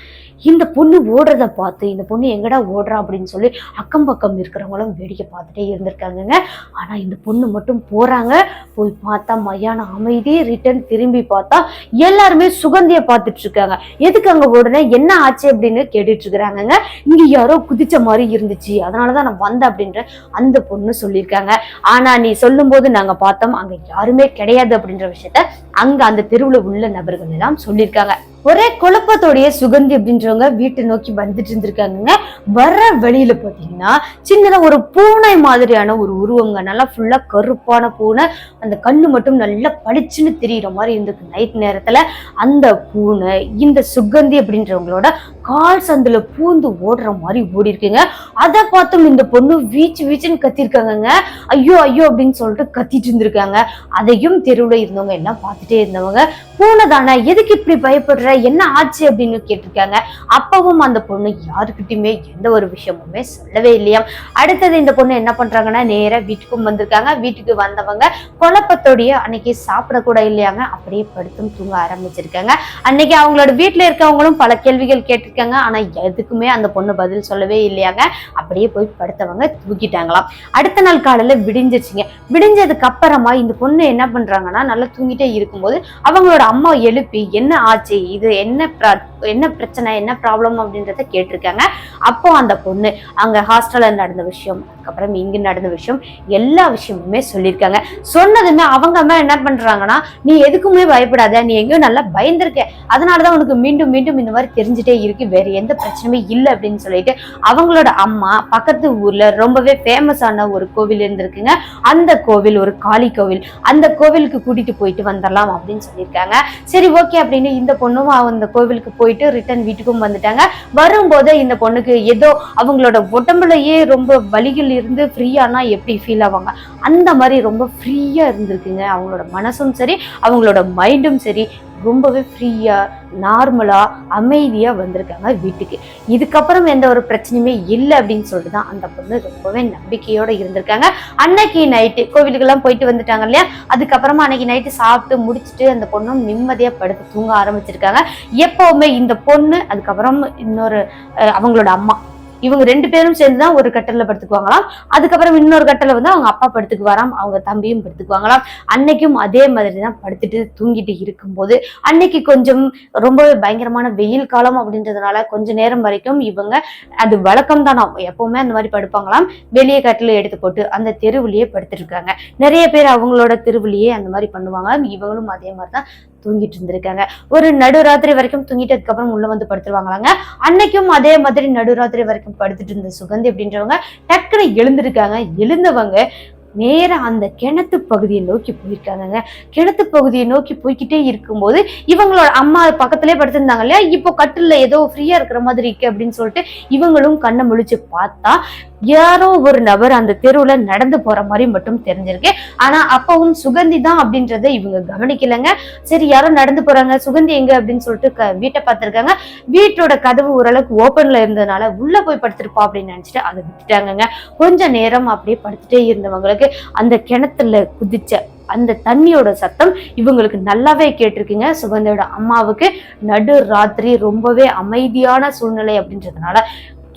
இந்த பொண்ணு ஓடுறத பார்த்து இந்த பொண்ணு எங்கடா ஓடுறா அப்படின்னு சொல்லி அக்கம் பக்கம் இருக்கிறவங்களும் வேடிக்கை பார்த்துட்டே இருந்திருக்காங்கங்க. ஆனா இந்த பொண்ணு மட்டும் போறாங்க. போய் பார்த்தா மையான அமைதி ரிட்டர்ன் திரும்பி பார்த்தா எல்லாருமே சுகந்திய பார்த்துட்டு இருக்காங்க எதுக்கு அங்க ஓடுனே? என்ன ஆச்சு அப்படின்னு கேட்டுட்டு இருக்கிறாங்கங்க இங்க யாரோ குதிச்ச மாதிரி இருந்துச்சு. அதனாலதான் நான் வந்தேன் அப்படின்ற அந்த பொண்ணு சொல்லியிருக்காங்க. ஆனா நீ சொல்லும்போது நாங்க பார்த்தோம் அங்க யாருமே கிடையாது அப்படின்ற விஷயத்த அங்க அந்த தெருவுல உள்ள நபர்கள் எல்லாம் சொல்லியிருக்காங்க. ஒரே குழப்பத்தோடைய சுகந்தி அப்படின்றவங்க வீட்டை நோக்கி வந்துட்டு இருந்திருக்காங்க வர வெளியில பாத்தீங்கன்னா சின்னதா ஒரு பூனை மாதிரியான ஒரு உருவங்க. நல்லா ஃபுல்லா கருப்பான பூனை. அந்த கண்ணு மட்டும் நல்லா பளிச்சுன்னு தெரியுற மாதிரி இருந்திருக்கு நைட் நேரத்துல. அந்த பூனை இந்த சுகந்தி அப்படின்றவங்களோட கால் சந்துல பூந்து ஓடுற மாதிரி ஓடி இருக்குங்க அதை பார்த்தும் இந்த பொண்ணு வீச்சு வீச்சுன்னு கத்திருக்காங்கங்க. ஐயோ ஐயோ அப்படின்னு சொல்லிட்டு கத்திட்டு இருந்திருக்காங்க. அதையும் தெருவில் இருந்தவங்க எல்லாம் பார்த்துட்டே இருந்தவங்க பூனை தானே எதுக்கு இப்படி பயப்படுற என்ன ஆச்சு அப்படின்னு கேட்டிருக்காங்க. அப்பவும் அந்த பொண்ணு யாருக்கிட்டையுமே எந்த ஒரு விஷயமுமே சொல்லவே இல்லையாம் அடுத்தது இந்த பொண்ணு என்ன பண்றாங்கன்னா நேராக வீட்டுக்கும் வந்திருக்காங்க. வீட்டுக்கு வந்தவங்க குழப்பத்தோடைய அன்னைக்கு சாப்பிடக்கூட இல்லையாங்க. அப்படியே படுத்தும் தூங்க ஆரம்பிச்சிருக்காங்க. அன்னைக்கு அவங்களோட வீட்டில் இருக்கவங்களும் பல கேள்விகள் கேட்டிருக்காங்க ஆனா எதுக்குமே அந்த பொண்ணு பதில் சொல்லவே இல்லையாங்க. அப்படியே போய் படுத்தவங்க தூக்கிட்டாங்களாம். அடுத்த நாள் காலையில விடிஞ்சிருச்சுங்க. விடிஞ்சதுக்கு அப்புறமா இந்த பொண்ணு என்ன பண்றாங்கன்னா நல்லா தூங்கிட்டே இருக்கும்போது அவங்களோட அம்மா எழுப்பி என்ன ஆச்சு? இது என்ன என்ன பிரச்சனை என்ன ப்ராப்ளம் அப்படின்றத கேட்டிருக்காங்க. அப்போ அந்த பொண்ணு அங்க ஹாஸ்டல்ல நடந்த விஷயம் அதுக்கப்புறம் இங்கே நடந்த விஷயம் எல்லா விஷயமுமே சொல்லியிருக்காங்க. சொன்னதுமே அவங்க அம்மா என்ன பண்றாங்கன்னா நீ எதுக்குமே பயப்படாத நீ எங்கேயும் நல்லா பயந்திருக்க. அதனாலதான் உனக்கு மீண்டும் மீண்டும் இந்த மாதிரி தெரிஞ்சுட்டே இருக்கு. வேற எந்த பிரச்சனையுமே இல்லை அப்படின்னு சொல்லிட்டு அவங்களோட அம்மா பக்கத்து ஊர்ல ரொம்பவே ஃபேமஸான ஒரு கோவில் இருந்திருக்குங்க. அந்த கோவில் ஒரு காளி கோவில் அந்த கோவிலுக்கு கூட்டிட்டு போயிட்டு வந்துடலாம் அப்படின்னு சொல்லியிருக்காங்க. சரி ஓகே அப்படின்னு இந்த பொண்ணும் அந்த கோவிலுக்கு போய் போயிட்டு ரிட்டர்ன் வீட்டுக்கும் வந்துட்டாங்க. வரும்போது இந்த பொண்ணுக்கு ஏதோ அவங்களோட உடம்புலயே ரொம்ப வலிகள் இருந்து ஃப்ரீயானா எப்படி ஃபீல் ஆவாங்க? அந்த மாதிரி ரொம்ப ஃப்ரீயா இருந்திருக்குங்க. அவங்களோட மனசும் சரி அவங்களோட மைண்டும் சரி. ரொம்பவே ஃப்ரீயாக நார்மலாக அமைதியாக வந்திருக்காங்க வீட்டுக்கு. இதுக்கப்புறம் எந்த ஒரு பிரச்சனையுமே இல்லை அப்படின்னு சொல்லிட்டு தான் அந்த பொண்ணு ரொம்பவே நம்பிக்கையோடு இருந்திருக்காங்க. அன்னைக்கு நைட்டு கோவிலுக்கெல்லாம் போயிட்டு வந்துட்டாங்க இல்லையா? அதுக்கப்புறமா அன்னைக்கு நைட்டு சாப்பிட்டு முடிச்சுட்டு அந்த பொண்ணும் நிம்மதியாக படுத்து தூங்க ஆரம்பிச்சிருக்காங்க. எப்போவுமே இந்த பொண்ணு அதுக்கப்புறம் இன்னொரு அவங்களோட அம்மா. இவங்க ரெண்டு பேரும் சேர்ந்து தான் ஒரு கட்டல்ல படுத்துக்குவாங்களாம். அதுக்கப்புறம் இன்னொரு கட்டல வந்து அவங்க அப்பா படுத்துக்குவாராம் அவங்க தம்பியும் படுத்துக்குவாங்களாம். அன்னைக்கும் அதே மாதிரி தான் படுத்துட்டு தூங்கிட்டு இருக்கும்போது அன்னைக்கு கொஞ்சம் ரொம்பவே பயங்கரமான வெயில் காலம் அப்படின்றதுனால கொஞ்ச நேரம் வரைக்கும் இவங்க அது வழக்கம் தானா எப்பவுமே அந்த மாதிரி படுப்பாங்களாம். வெளியே கட்டில எடுத்து போட்டு அந்த தெருவுலயே படுத்துட்டு இருக்காங்க நிறைய பேர் அவங்களோட தெருவுலயே அந்த மாதிரி பண்ணுவாங்க இவங்களும் அதே மாதிரி தான் தூங்கிட்டு இருந்திருக்காங்க. ஒரு நடுராத்திரி வரைக்கும் தூங்கிட்டு அதுக்கப்புறம் உள்ள வந்து படுத்துருவாங்களாங்க. அன்னைக்கும் அதே மாதிரி நடுராத்திரி வரைக்கும் படுத்துட்டு இருந்த சுகந்தி அப்படின்றவங்க டக்குன்னு எழுந்திருக்காங்க. எழுந்தவங்க நேராக அந்த கிணத்து பகுதியை நோக்கி போயிருக்காங்கங்க. கிணத்து பகுதியை நோக்கி போய்க்கிட்டே இருக்கும்போது இவங்களோட அம்மா பக்கத்துலேயே படுத்திருந்தாங்க இல்லையா? இப்போ கட்டில் ஏதோ ஃப்ரீயாக இருக்கிற மாதிரி இருக்கு அப்படின்னு சொல்லிட்டு இவங்களும் கண்ணை முழிச்சு பார்த்தா யாரோ ஒரு நபர் அந்த தெருவுல நடந்து போற மாதிரி மட்டும் தெரிஞ்சிருக்கு. ஆனா அப்பவும் சுகந்தி தான் அப்படின்றத இவங்க கவனிக்கலங்க. சரி யாரோ நடந்து போறாங்க சுகந்தி எங்க அப்படின்னு சொல்லிட்டு க- வீட்டை பார்த்திருக்காங்க. வீட்டோட கதவு ஓரளவுக்கு ஓப்பன்ல இருந்ததுனால உள்ள போய் படுத்திருப்பா அப்படின்னு நினைச்சிட்டு அதை விட்டுட்டாங்கங்க. கொஞ்ச நேரம் அப்படியே படுத்துட்டே இருந்தவங்களுக்கு அந்த கிணத்துல குதிச்ச அந்த தண்ணியோட சத்தம் இவங்களுக்கு நல்லாவே கேட்டிருக்குங்க. சுகந்தியோட அம்மாவுக்கு நடு ராத்திரி ரொம்பவே அமைதியான சூழ்நிலை அப்படின்றதுனால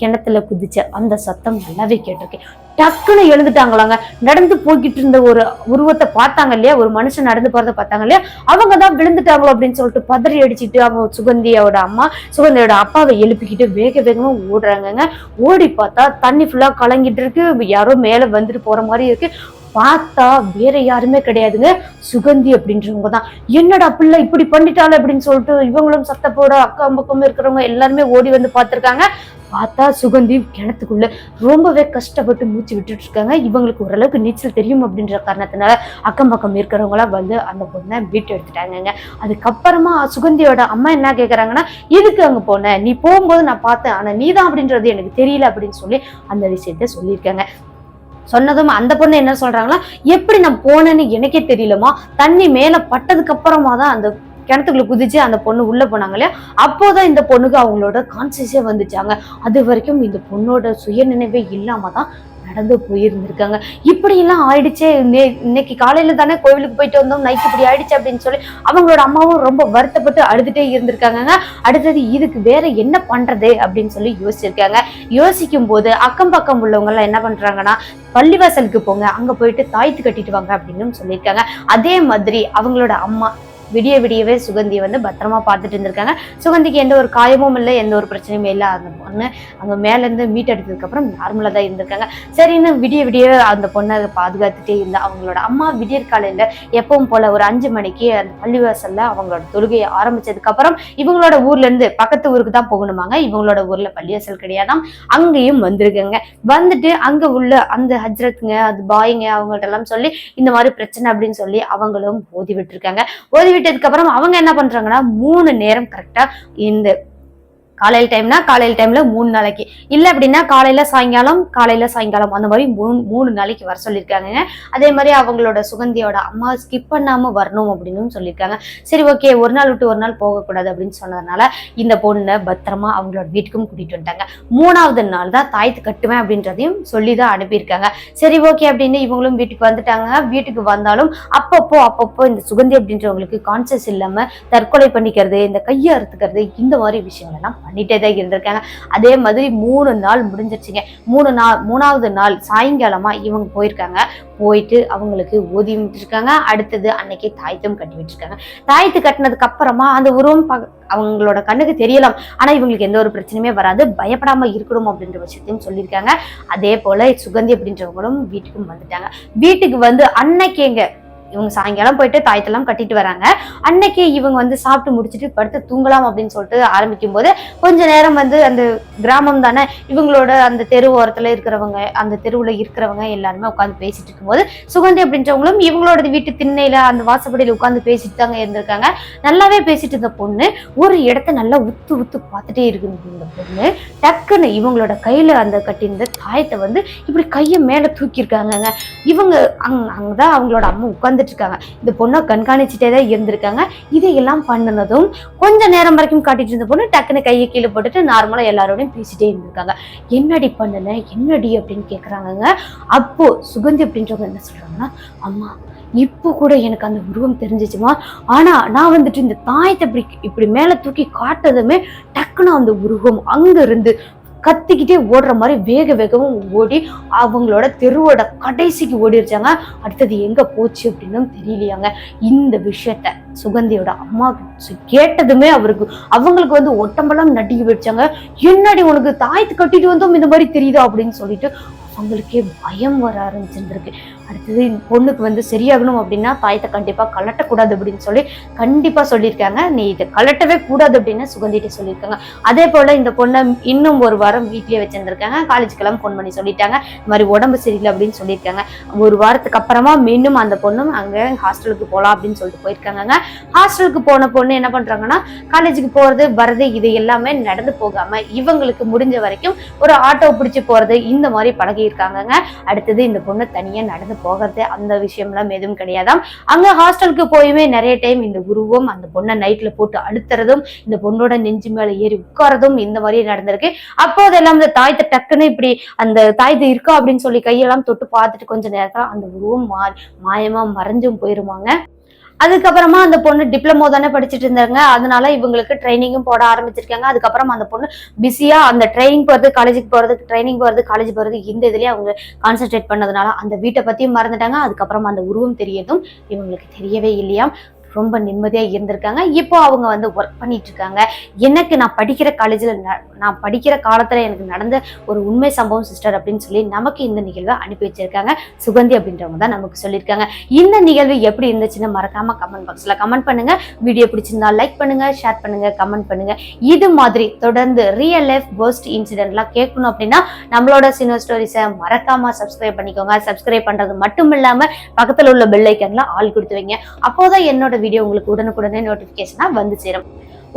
கிணத்துல குதிச்ச அந்த சத்தம் நல்லாவே கேட்டிருக்கு டக்குன்னு எழுந்துட்டாங்களாங்க. நடந்து போய்கிட்டு இருந்த ஒரு உருவத்தை பார்த்தாங்க இல்லையா? ஒரு மனுஷன் நடந்து போறத பார்த்தாங்க இல்லையா? அவங்க தான் விழுந்துட்டாங்களோ அப்படின்னு சொல்லிட்டு பதறி அடிச்சிட்டு அவங்க சுகந்தியோட அம்மா சுகந்தியோட அப்பாவை எழுப்பிக்கிட்டு வேக வேகமா ஓடுறாங்கங்க. ஓடி பார்த்தா தண்ணி ஃபுல்லா கலங்கிட்டு இருக்கு. யாரோ மேல வந்துட்டு போற மாதிரி இருக்கு. பார்த்தா வேற யாருமே கிடையாதுங்க. சுகந்தி அப்படின்றவங்க தான். என்னடா பிள்ளை இப்படி பண்ணிட்டாள் அப்படின்னு சொல்லிட்டு இவங்களும் சத்த போட அக்கம் பக்கம் இருக்கிறவங்க எல்லாருமே ஓடி வந்து பார்த்துருக்காங்க. பார்த்தா சுகந்தி கிணத்துக்குள்ள ரொம்பவே கஷ்டப்பட்டு மூச்சு விட்டுட்டு இருக்காங்க. இவங்களுக்கு ஓரளவுக்கு நீச்சல் தெரியும் அப்படின்ற காரணத்தினால அக்கம் பக்கம் இருக்கிறவங்களாம் வந்து அந்த பொண்ணை வீட்டு எடுத்துட்டாங்கங்க. அதுக்கப்புறமா சுகந்தியோட அம்மா என்ன கேட்குறாங்கன்னா எதுக்கு அங்கே போன? நீ போகும்போது நான் பார்த்தேன். ஆனால் நீ தான் அப்படின்றது எனக்கு தெரியல அப்படின்னு சொல்லி அந்த விஷயத்த சொல்லியிருக்காங்க. சொன்னதும் அந்த பொண்ணு என்ன சொல்றாங்களா எப்படி நான் போனேன்னு எனக்கே தெரியலமா தண்ணி மேல பட்டதுக்கு அப்புறமா தான் அந்த கிணத்துக்குள்ள குதிச்சு அந்த பொண்ணு உள்ள போனாங்க இல்லையா? அப்போதான் இந்த பொண்ணுக்கு அவங்களோட கான்சியஸே வந்துச்சாங்க. அது வரைக்கும் இந்த பொண்ணோட சுயநினைவே இல்லாம தான் நடந்து போயிருந்திருக்காங்க. இப்படியெல்லாம் ஆயிடுச்சே. நே- இன்னைக்கு காலையில தானே கோவிலுக்கு போயிட்டு வந்தோம். நைட் இப்படி ஆயிடுச்சு அப்படின்னு சொல்லி அவங்களோட அம்மாவும் ரொம்ப வருத்தப்பட்டு அழுதுட்டே இருந்திருக்காங்க அடுத்தது இதுக்கு வேற என்ன பண்றது அப்படின்னு சொல்லி யோசிச்சிருக்காங்க. யோசிக்கும் போது அக்கம் பக்கம் உள்ளவங்க எல்லாம் என்ன பண்றாங்கன்னா பள்ளிவாசலுக்கு போங்க. அங்க போயிட்டு தாய்த்து கட்டிட்டு வாங்க அப்படின்னு சொல்லியிருக்காங்க. அதே மாதிரி அவங்களோட அம்மா விடிய விடியவே சுகந்தியை வந்து பத்திரமா பார்த்துட்டு இருந்திருக்காங்க. சுகந்திக்கு எந்த ஒரு காயமும் இல்லை எந்த ஒரு பிரச்சனையும் இல்லை. அந்த பொண்ணு அங்க மேல இருந்து மீட் எடுத்ததுக்கு அப்புறம் நார்மலா தான் இருந்திருக்காங்க. சரின்னு விடிய விடிய அந்த பொண்ணை பாதுகாத்துட்டே இருந்தா அவங்களோட அம்மா விடியற் காலையில் எப்பவும் போல ஒரு அஞ்சு மணிக்கு அந்த பள்ளிவாசல்ல அவங்களோட தொழுகையை ஆரம்பிச்சதுக்கப்புறம் இவங்களோட ஊர்ல இருந்து பக்கத்து ஊருக்கு தான் போகணுமாங்க. இவங்களோட ஊர்ல பள்ளிவாசல் கிடையாதாம். அங்கேயும் வந்திருக்கங்க. வந்துட்டு அங்க உள்ள அந்த ஹஜ்ரத்துங்க அது பாய்ங்க அவங்கள்ட்ட எல்லாம் சொல்லி இந்த மாதிரி பிரச்சனை அப்படின்னு சொல்லி அவங்களும் ஓதி விட்டுருக்காங்க. ஓதி விட்டதுக்கு அப்புறம் அவங்க என்ன பண்றாங்கன்னா மூணு நேரம் கரெக்டா இந்த காலையில் டைம்னா காலையில் டைம்ல மூணு நாளைக்கு. இல்லை அப்படின்னா காலையில சாயங்காலம் காலையில சாயங்காலம். அந்த மாதிரி மூணு மூணு நாளைக்கு வர சொல்லியிருக்காங்க அதே மாதிரி அவங்களோட சுகந்தியோட அம்மா ஸ்கிப் பண்ணாம வரணும் அப்படின்னு சொல்லியிருக்காங்க. சரி ஓகே ஒரு நாள் விட்டு ஒரு நாள் போகக்கூடாது அப்படின்னு சொன்னதுனால இந்த பொண்ணை பத்திரமா அவங்களோட வீட்டுக்கும் கூட்டிட்டு வந்துட்டாங்க. மூணாவது நாள் தான் தாய்த்து கட்டுவேன் அப்படின்றதையும் சொல்லி தான் அனுப்பியிருக்காங்க. சரி ஓகே அப்படின்னு இவங்களும் வீட்டுக்கு வந்துட்டாங்க. வீட்டுக்கு வந்தாலும் அப்பப்போ அப்பப்போ இந்த சுகந்தி அப்படின்றவங்களுக்கு கான்சியஸ் இல்லாம தற்கொலை பண்ணிக்கிறது இந்த கையை அறுத்துக்கிறது இந்த மாதிரி விஷயங்கள்லாம் பண்ணிட்டே தான் இருந்திருக்காங்க. அதே மாதிரி மூணு நாள் முடிஞ்சிருச்சுங்க. மூணு நாள் மூணாவது நாள் சாயங்காலமா இவங்க போயிருக்காங்க. போயிட்டு அவங்களுக்கு ஓதி விட்டுருக்காங்க. அடுத்தது அன்னைக்கு தாயத்தும் கட்டி விட்டுருக்காங்க. தாயத்து கட்டினதுக்கு அப்புறமா அந்த உருவம் ப- அவங்களோட கண்ணுக்கு தெரியலாம். ஆனா இவங்களுக்கு எந்த ஒரு பிரச்சனையுமே வராது. பயப்படாம இருக்கணும் அப்படின்ற விஷயத்தையும் சொல்லியிருக்காங்க. அதே போல சுகந்தி அப்படின்றவங்களும் வீட்டுக்கும் வந்துட்டாங்க. வீட்டுக்கு வந்து அன்னைக்கு எங்க இவங்க சாயங்காலம் போயிட்டு தாயத்தெல்லாம் கட்டிட்டு வராங்க. அன்னைக்கு இவங்க வந்து சாப்பிட்டு முடிச்சிட்டு படுத்து தூங்கலாம் அப்படின்னு சொல்லிட்டு ஆரம்பிக்கும் போது கொஞ்ச நேரம் வந்து அந்த கிராமம் தானே இவங்களோட அந்த தெரு ஓரத்துல இருக்கிறவங்க அந்த தெருவுல இருக்கிறவங்க எல்லாருமே உட்காந்து பேசிட்டு இருக்கும்போது சுகந்தி அப்படின்றவங்களும் இவங்களோட வீட்டு திண்ணையில அந்த வாசப்படியில உட்காந்து பேசிட்டு தாங்க இருந்திருக்காங்க. நல்லாவே பேசிட்டு இருந்த பொண்ணு ஒரு இடத்த நல்லா உத்து உத்து பார்த்துட்டே இருக்கு இந்த பொண்ணு. டக்குன்னு இவங்களோட கையில அந்த கட்டியிருந்த தாயத்தை வந்து இப்படி கையை மேல தூக்கி இவங்க அங் அங்கதான் அவங்களோட அம்மா உட்காந்து இருக்காங்க இந்த பொண்ணை கண்காணிச்சுட்டே தான் இருந்திருக்காங்க. இதையெல்லாம் பண்ணினதும் கொஞ்ச நேரம் வரைக்கும் காட்டிட்டு இருந்த பொண்ணு டக்குன்னு கையை கீழே போட்டுட்டு நார்மலாக எல்லாரோடையும் பேசிட்டே இருந்திருக்காங்க. என்னடி பண்ணல என்னடி அப்படின்னு கேட்குறாங்கங்க அப்போ சுகந்தி அப்படின்றவங்க என்ன சொல்றாங்கன்னா அம்மா இப்போ கூட எனக்கு அந்த உருவம் தெரிஞ்சிச்சுமா? ஆனா நான் வந்துட்டு இந்த தாயத்தை இப்படி இப்படி மேல தூக்கி காட்டதுமே டக்குன்னு அந்த உருவம் அங்க இருந்து கத்திக்கிட்டே ஓடுற மாதிரி வேக வேகமும் ஓடி அவங்களோட தெருவோட கடைசிக்கு ஓடிருச்சாங்க. அடுத்தது எங்கே போச்சு அப்படின்னு தெரியலையாங்க. இந்த விஷயத்த சுகந்தியோட அம்மா கேட்டதுமே அவருக்கு அவங்களுக்கு வந்து ஒட்டம்பெல்லாம் நடுங்கி போயிடுச்சாங்க. என்னடி உனக்கு தாயத்து கட்டிட்டு வந்தோம்? இந்த மாதிரி தெரியுதா அப்படின்னு சொல்லிட்டு அவங்களுக்கே பயம் வர ஆரம்பிச்சிருந்திருக்கு. அடுத்தது பொண்ணுக்கு வந்து சரியாகணும் அப்படின்னா தாயத்தை கண்டிப்பா கலட்டக்கூடாது அப்படின்னு சொல்லி கண்டிப்பா சொல்லியிருக்காங்க. நீ இதை கலட்டவே கூடாது அப்படின்னு சுகந்திட்ட சொல்லியிருக்காங்க. அதே போல இந்த பொண்ணை இன்னும் ஒரு வாரம் வீட்லயே வச்சிருந்திருக்காங்க. காலேஜுக்கெல்லாம் ஃபோன் பண்ணி சொல்லிட்டாங்க. இந்த மாதிரி உடம்பு சரியில்லை அப்படின்னு சொல்லியிருக்காங்க. ஒரு வாரத்துக்கு அப்புறமா மீண்டும் அந்த பொண்ணும் அங்க ஹாஸ்டலுக்கு போகலாம் அப்படின்னு சொல்லிட்டு போயிருக்காங்க ஹாஸ்டலுக்கு போன பொண்ணு என்ன பண்றாங்கன்னா காலேஜுக்கு போறது வர்றது இது எல்லாமே நடந்து போகாம இவங்களுக்கு முடிஞ்ச வரைக்கும் ஒரு ஆட்டோ பிடிச்சு போறது இந்த மாதிரி பழகியிருக்காங்கங்க. அடுத்தது இந்த பொண்ணு தனியா நடந்து போகிறது அந்த விஷயம்லாம் எதுவும் கிடையாதாம். அங்க ஹாஸ்டலுக்கு போயுமே நிறைய டைம் இந்த உருவம் அந்த பொண்ணை நைட்ல போட்டு அழுத்துறதும் இந்த பொண்ணோட நெஞ்சு மேலே ஏறி உட்காரதும் இந்த மாதிரி நடந்திருக்கு. அப்போதெல்லாம் இந்த தாயத்தை டக்குன்னு இப்படி அந்த தாயத்து இருக்கா அப்படின்னு சொல்லி கையெல்லாம் தொட்டு பார்த்துட்டு கொஞ்ச நேரத்தில் அந்த உருவம் மா மாயமா மறைஞ்சும் போயிருவாங்க. அதுக்கப்புறமா அந்த பொண்ணு டிப்ளமோ தானே படிச்சுட்டு இருந்தாங்க. அதனால இவங்களுக்கு ட்ரைனிங்கும் போட ஆரம்பிச்சிருக்காங்க. அதுக்கப்புறம் அந்த பொண்ணு பிஸியா அந்த ட்ரைனிங் போறது காலேஜுக்கு போறது ட்ரைனிங் போறது காலேஜ் போறது இந்த இதுலயே அவங்க கான்சென்ட்ரேட் பண்ணதுனால அந்த வீட்டை பத்தியும் மறந்துட்டாங்க. அதுக்கப்புறமா அந்த உருவம் தெரியதும் இவங்களுக்கு தெரியவே இல்லையா ரொம்ப நிம்மதியாக இருந்திருக்காங்க. இப்போ அவங்க வந்து ஒர்க் பண்ணிட்டு இருக்காங்க எனக்கு நான் படிக்கிற காலேஜில் நான் படிக்கிற காலத்தில் எனக்கு நடந்த ஒரு உண்மை சம்பவம் சிஸ்டர் அப்படின்னு சொல்லி நமக்கு இந்த நிகழ்வை அனுப்பி வச்சிருக்காங்க. சுகந்தி அப்படின்றவங்க தான் நமக்கு சொல்லியிருக்காங்க. இந்த நிகழ்வு எப்படி இருந்துச்சுன்னு மறக்காம கமெண்ட் பாக்ஸில் கமெண்ட் பண்ணுங்க. வீடியோ பிடிச்சிருந்தா லைக் பண்ணுங்க ஷேர் பண்ணுங்க கமெண்ட் பண்ணுங்க. இது மாதிரி தொடர்ந்து ரியல் லைஃப் கோஸ்ட் இன்சிடென்ட்லாம் கேட்கணும் அப்படின்னா நம்மளோட சினோ ஸ்டோரிஸை மறக்காம சப்ஸ்கிரைப் பண்ணிக்கோங்க. சப்ஸ்கிரைப் பண்றது மட்டும் இல்லாம பக்கத்தில் உள்ள பெல் ஐக்கன்ல ஆள் கொடுத்து வைங்க. அப்போதான் என்னோட வீடியோ உங்களுக்கு உடனுக்குடனே நோட்டிபிகேஷனா வந்து சேரும்.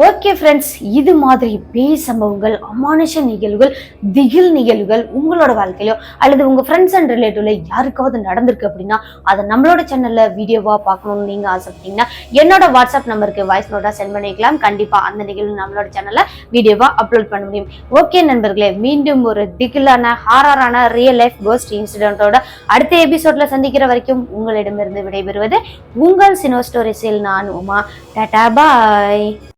ஓகே ஃப்ரெண்ட்ஸ் இது மாதிரி பேய் சம்பவங்கள் அமானுஷ நிகழ்வுகள் திகில் நிகழ்வுகள் உங்களோட வாழ்க்கையிலோ அல்லது உங்கள் ஃப்ரெண்ட்ஸ் அண்ட் ரிலேட்டிவ்ல யாருக்காவது நடந்திருக்கு அப்படின்னா அதை நம்மளோட சேனலில் வீடியோவாக பார்க்கணும்னு நீங்கள் ஆசைப்பட்டீங்கன்னா என்னோட வாட்ஸ்அப் நம்பருக்கு வாய்ஸ் நோட்டாக சென்ட் பண்ணிக்கலாம். கண்டிப்பாக அந்த நிகழ்வு நம்மளோட சேனலில் வீடியோவாக அப்லோட் பண்ண முடியும். ஓகே நண்பர்களே மீண்டும் ஒரு திகிலான ஹாரரான ரியல் லைஃப் கோஸ்ட் இன்சிடென்ட்டோட அடுத்த எபிசோட்ல சந்திக்கிற வரைக்கும் உங்களிடமிருந்து விடைபெறுவது உங்கள் சினோ ஸ்டோரிஸில் நான் உமா. டாடா பாய்